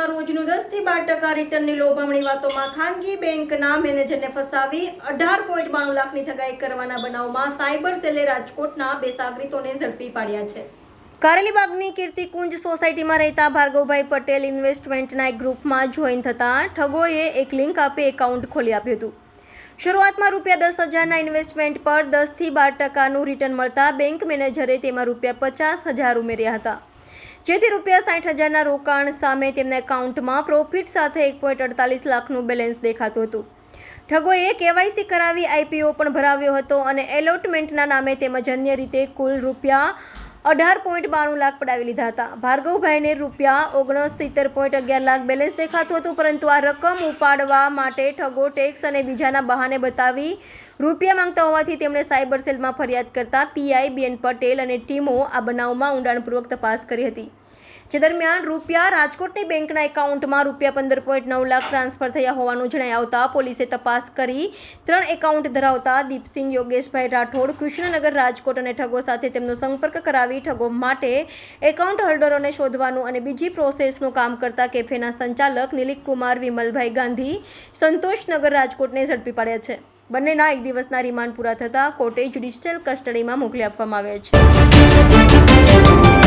ટકા રિટર્નની લોભામણી વાતોમાં ખાનગી બેંકના મેનેજરને ફસાવી અઢાર પોઈન્ટ બાણું લાખની ઠગાઈ કરવાના બનાવમાં સાયબર સેલે રાજકોટના બે સાગરીતોને ઝડપી પાડ્યા છે. કારેલીબાગની કીર્તિકુંજ સોસાયટીમાં રહેતા ભાર્ગવભાઈ પટેલ ઇન્વેસ્ટમેન્ટના એક ગ્રુપમાં જોઈન થતાં ઠગોએ એક લિંક આપી એકાઉન્ટ ખોલી આપ્યું હતું. શરૂઆતમાં રૂપિયા દસ હજારના ઇન્વેસ્ટમેન્ટ પર દસથી બાર ટકાનું રિટર્ન મળતા બેંક મેનેજરે તેમાં રૂપિયા પચાસ હજાર ઉમેર્યા હતા. જેથી રૂપિયા સાઠ હજારના રોકાણ સામે તેમના એકાઉન્ટમાં પ્રોફિટ સાથે એક પોઈન્ટ અડતાલીસ લાખનું બેલેન્સ દેખાતું હતું. ઠગોએ કેવાયસી કરાવી આઈપીઓ પણ ભરાવ્યો હતો અને એલોટમેન્ટના નામે તેમજ અન્ય રીતે કુલ રૂપિયા અઢાર પોઈન્ટ બાણું લાખ પડાવી લીધા હતા. ભાર્ગવભાઈને રૂપિયા ઓગણસિત્તેર પોઈન્ટ અગિયાર લાખ બેલેન્સ દેખાતું હતું, પરંતુ આ રકમ ઉપાડવા માટે ઠગો ટેક્સ અને બીજાના બહાને બતાવી રૂપિયા માંગતા હોવાથી તેમણે સાયબર સેલમાં ફરિયાદ કરતા પીઆઈ બીએન પટેલ અને ટીમો આ બનાવમાં ઊંડાણપૂર્વક તપાસ કરી હતી. જે દરમિયાન રૂપિયા રાજકોટની બેંકના એકાઉન્ટમાં રૂપિયા પંદર પોઈન્ટ નવ લાખ ટ્રાન્સફર થયા હોવાનું જણાઈ આવતા પોલીસે તપાસ કરી ત્રણ એકાઉન્ટ ધરાવતા દીપસિંહ યોગેશભાઈ રાઠોડ કૃષ્ણનગર રાજકોટ અને ઠગો સાથે તેમનો સંપર્ક કરાવી ઠગો માટે એકાઉન્ટ હોલ્ડરોને શોધવાનું અને બીજી પ્રોસેસનું કામ કરતા કેફેના સંચાલક નિલીક કુમાર વિમલભાઈ ગાંધી સંતોષનગર રાજકોટને ઝડપી પાડ્યા છે. બંનેના એક દિવસના રિમાન્ડ પૂરા થતાં કોર્ટે જ્યુડિશિયલ કસ્ટડીમાં મોકલી આપવામાં આવ્યા છે.